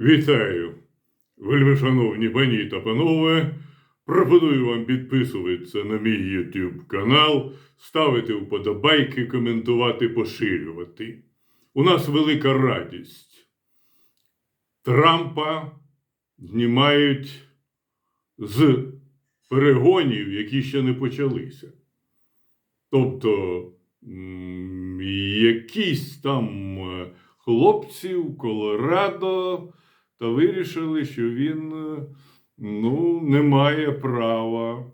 Вітаю, вельми шановні пані та панове. Пропоную вам підписуватися на мій YouTube канал, ставити вподобайки, коментувати, поширювати. У нас велика радість. Трампа знімають з перегонів, які ще не почалися. Тобто, якісь там е, хлопці в Колорадо та вирішили, що він е, ну, не має права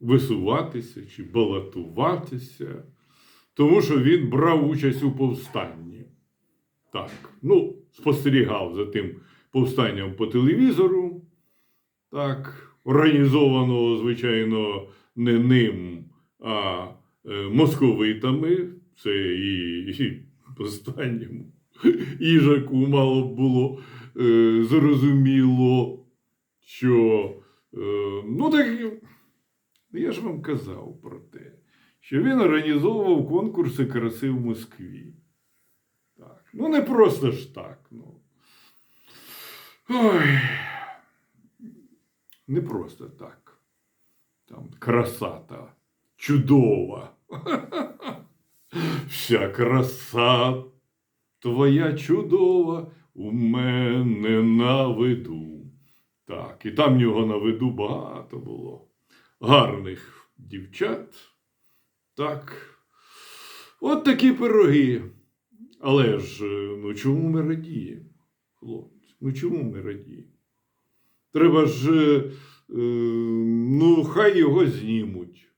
висуватися чи балотуватися, тому що він брав участь у повстанні. Так, ну, спостерігав за тим повстанням по телевізору. Так, організованого, звичайно, не ним, а е, московитами. Це і, і останньому їжаку мало б було е, зрозуміло, що е, ну так я ж вам казав про те, що він організовував конкурси краси в Москві. Так. Ну, не просто ж так. Ну. Ой. Не просто так. Там красата чудова. Вся краса твоя чудова у мене на виду. Так, і там в нього на виду багато було гарних дівчат. Так. От такі пироги. Але ж, е, ну чому ми радіємо, хлопці? Ну чому ми радіємо? Треба ж, е, е, ну, хай його знімуть.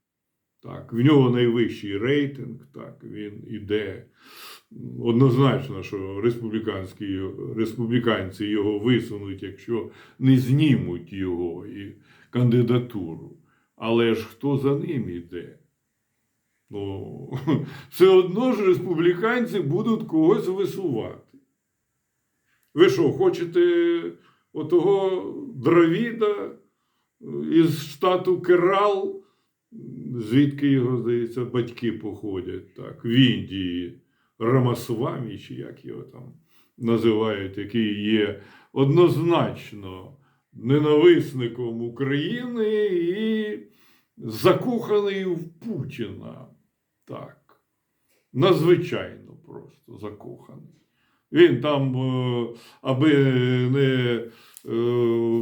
Так, в нього найвищий рейтинг, так, він іде. Однозначно, що республіканські, республіканці його висунуть, якщо не знімуть його і кандидатуру. Але ж хто за ним іде? Ну, все одно ж республіканці будуть когось висувати. Ви що, хочете отого Дравіда із штату Керал, звідки його, здається, батьки походять, так, в Індії, Рамасвамі, чи як його там називають, який є однозначно ненависником України і закоханий в Путіна. Так. Надзвичайно просто закоханий. Він там, е, аби не е,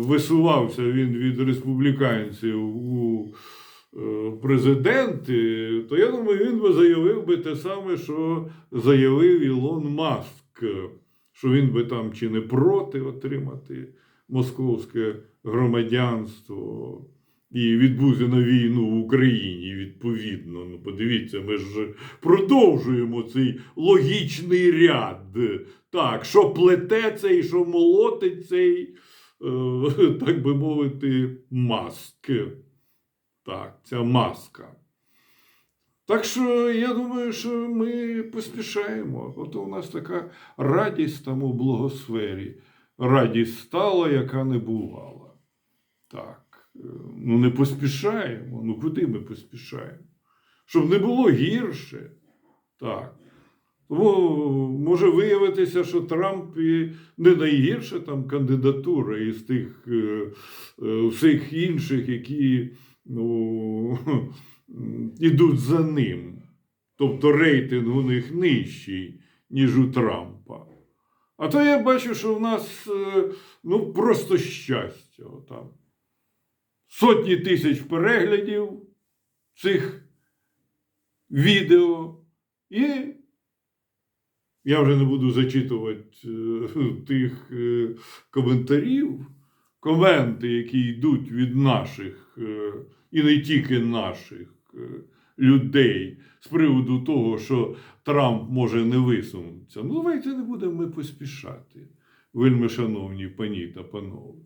висувався він від республіканців у е, президенти, то я думаю, він би заявив би те саме, що заявив Ілон Маск, що він би там чи не проти отримати московське громадянство і відбути на війну в Україні відповідно. Ну, подивіться, ми ж продовжуємо цей логічний ряд. Так, що плете цей, що молотить цей, е, так би мовити, маск. Так, ця маска. Так що я думаю, що ми поспішаємо. От у нас така радість там у благосфері. Радість стала, яка не бувала. Так. е, Ну, не поспішаємо. Ну куди ми поспішаємо? Щоб не було гірше. Так. Тому може виявитися, що Трамп і не найгірша там кандидатура із тих е, е, всіх інших, які ну, ідуть за ним. Тобто рейтинг у них нижчий, ніж у Трампа. А то я бачу, що в нас е, ну, просто щастя. Отам. Сотні тисяч переглядів цих відео. І я вже не буду зачитувати е, тих е, коментарів, коменти, які йдуть від наших, е, і не тільки наших е, людей з приводу того, що Трамп може не висунутися. Ну, давайте не будемо ми поспішати, вельми шановні пані та панове.